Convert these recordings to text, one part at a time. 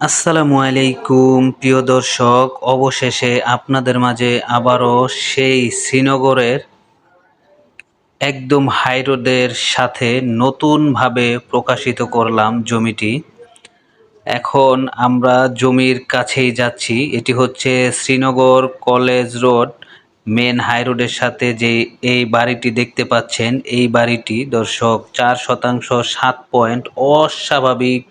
আসসালামু আলাইকুম, প্রিয় দর্শক। অবশেষে আপনাদের মাঝে আবারও সেই শ্রীনগরের একদম হাই রোডের সাথে নতুনভাবে প্রকাশিত করলাম জমিটি। এখন আমরা জমির কাছেই যাচ্ছি। এটি হচ্ছে Srinagar college road, main high রোডের সাথে যে এই বাড়িটি দেখতে পাচ্ছেন, এই বাড়িটি দর্শক চার শতাংশ সাত পয়েন্ট অস্বাভাবিক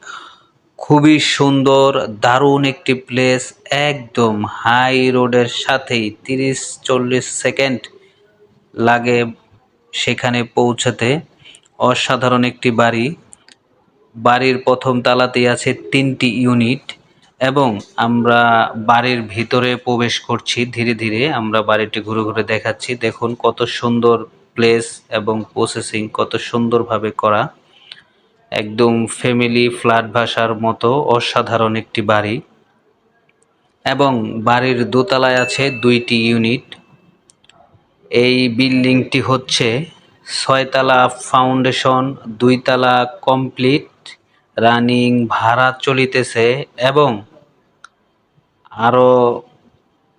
খুবই সুন্দর, দারুণ একটি প্লেস একদম হাই রোডের সাথেই তিরিশ চল্লিশ সেকেন্ড লাগে সেখানে পৌঁছাতে। অসাধারণ একটি বাড়ি। বাড়ির প্রথম তালাতেই আছে তিনটি ইউনিট এবং আমরা বাড়ির ভিতরে প্রবেশ করছি ধীরে ধীরে। আমরা বাড়িটি ঘুরে ঘুরে দেখাচ্ছি। দেখুন কত সুন্দর প্লেস এবং প্রসেসিং কত সুন্দরভাবে করা। একদম ফ্যামিলি ফ্ল্যাট ভাষার মতো অসাধারণ একটি বাড়ি। এবং বাড়ির দোতলায় আছে দুইটি ইউনিট এই বিল্ডিংটি হচ্ছে ছয়তলা ফাউন্ডেশন দুইতলা কমপ্লিট রানিং ভাড়া চলিতেছে এবং আরও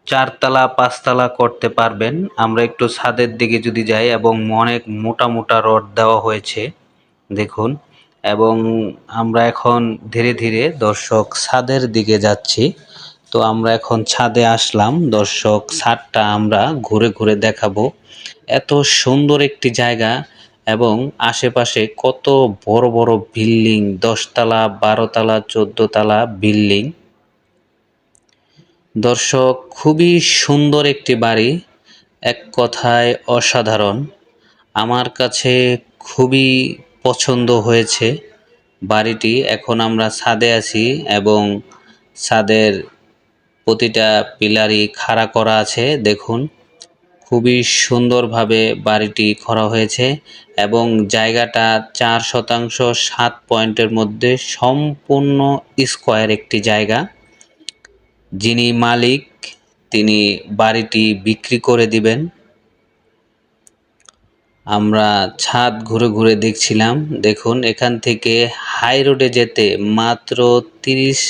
চারতলা, পাঁচতলা করতে পারবেন। আমরা একটু ছাদের দিকে যদি যাই এবং অনেক মোটা মোটা রড দেওয়া হয়েছে, দেখুন। এবং আমরা এখন ধীরে ধীরে দর্শক ছাদের দিকে যাচ্ছি। তো আমরা এখন ছাদে আসলাম। দর্শক ছাদটা আমরা ঘুরে ঘুরে দেখাবো। এত সুন্দর একটি জায়গা এবং আশেপাশে কত বড় বড় বিল্ডিং, দশতলা, বারোতলা, চোদ্দতলা বিল্ডিং। দর্শক, খুবই সুন্দর একটি বাড়ি, এক কথায় অসাধারণ। আমার কাছে খুবই পছন্দ হয়েছে। বাড়িটি এখন আমরা ছাদে আছি এবং ছাদের প্রতিটা পিলারই খাড়া করা আছে, দেখুন। খুবই সুন্দরভাবে বাড়িটি করা হয়েছে এবং জায়গাটা চার শতাংশ সাত পয়েন্টের মধ্যে সম্পূর্ণ স্কোয়ার একটি জায়গা। যিনি মালিক, তিনি বাড়িটি বিক্রি করে দিবেন। আমরা ছাদ ঘুরে ঘুরে দেখছিলাম। দেখুন, এখান থেকে হাই রোডে যেতে মাত্র তিরিশ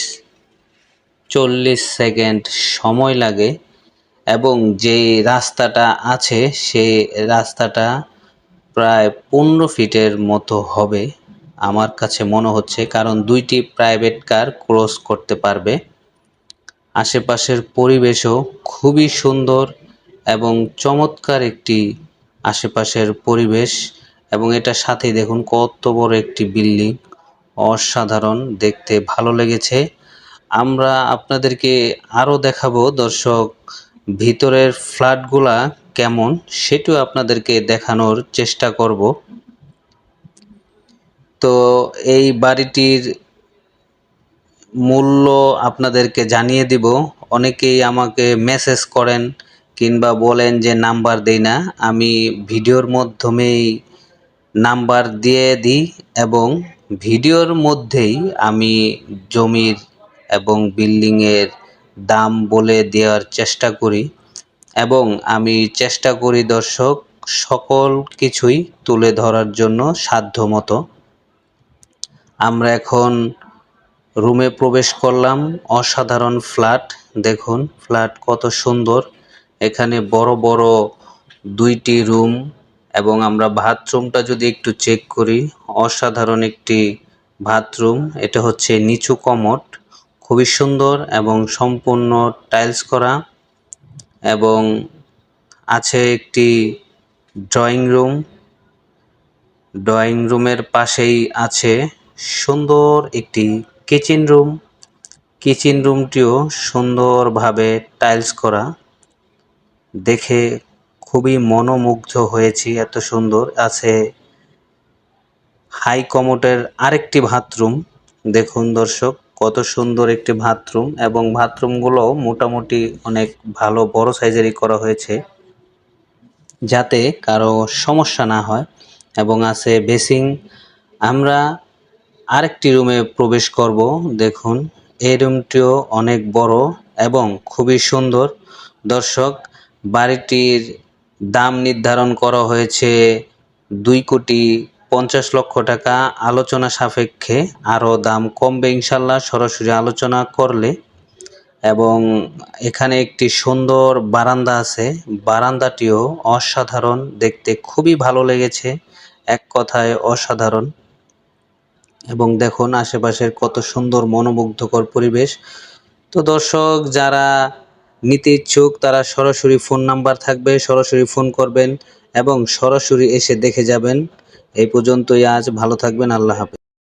চল্লিশ সেকেন্ড সময় লাগে এবং যে রাস্তাটা আছে সেই রাস্তাটা প্রায় পনেরো ফিটের মতো হবে আমার কাছে মনে হচ্ছে, কারণ দুইটি প্রাইভেট কার ক্রস করতে পারবে। আশেপাশের পরিবেশও খুবই সুন্দর এবং চমৎকার একটি আশেপাশের পরিবেশ এবং এটার সাথেই দেখুন কত বড় একটি বিল্ডিং। অসাধারণ, দেখতে ভালো লেগেছে। আমরা আপনাদেরকে আরও দেখাবো, দর্শক, ভিতরের ফ্ল্যাটগুলা কেমন সেটিও আপনাদেরকে দেখানোর চেষ্টা করব। তো এই বাড়িটির মূল্য আপনাদেরকে জানিয়ে দিব। অনেকেই আমাকে মেসেজ করেন কিংবা বলেন যে নাম্বার দেই না, আমি ভিডিওর মাধ্যমেই নাম্বার দিয়ে দিই এবং ভিডিওর মধ্যেই আমি জমির এবং বিল্ডিংয়ের দাম বলে দেওয়ার চেষ্টা করি এবং আমি চেষ্টা করি দর্শক সকল কিছুই তুলে ধরার জন্য সাধ্য মতো আমরা এখন রুমে প্রবেশ করলাম, অসাধারণ ফ্ল্যাট, দেখুন ফ্ল্যাট কত সুন্দর। এখানে বড় বড় দুইটি রুম এবং আমরা বাথরুমটা যদি একটু চেক করি, অসাধারণ একটি বাথরুম। এটা হচ্ছে নিচু কমট, খুবই সুন্দর এবং সম্পূর্ণ টাইলস করা এবং আছে একটি ড্রয়িং রুম। ড্রয়িং রুমের পাশেই আছে সুন্দর একটি কিচেন রুম। কিচেন রুমটিও সুন্দরভাবে টাইলস করা। দেখে খুবই মনোমুগ্ধ হয়েছি, এত সুন্দর। আছে হাই কমোটের আরেকটি বাথরুম। দেখুন দর্শক, কত সুন্দর একটি বাথরুম এবং বাথরুমগুলো মোটামুটি অনেক ভালো, বড় সাইজেরই করা হয়েছে, যাতে কারও সমস্যা না হয়। এবং আছে বেসিং আমরা আরেকটি রুমে প্রবেশ করব। দেখুন, এই রুমটিও অনেক বড় এবং খুবই সুন্দর। দর্শক বাড়িটির দাম নির্ধারণ করা হয়েছে দুই কোটি পঞ্চাশ লক্ষ টাকা। আলোচনা সাপেক্ষে আরও দাম কমবে ইনশাল্লাহ, সরাসরি আলোচনা করলে। এবং এখানে একটি সুন্দর বারান্দা আছে। বারান্দাটিও অসাধারণ, দেখতে খুবই ভালো লেগেছে, এক কথায় অসাধারণ। এবং দেখুন আশেপাশের কত সুন্দর, মনোমুগ্ধকর পরিবেশ। তো দর্শক, যারা নিতে ইচ্ছুক তারা সরাসরি ফোন নাম্বার থাকবে, সরাসরি ফোন করবেন এবং সরাসরি এসে দেখে যাবেন। এই পর্যন্তই আজ, ভালো থাকবেন, আল্লাহ হাফেজ।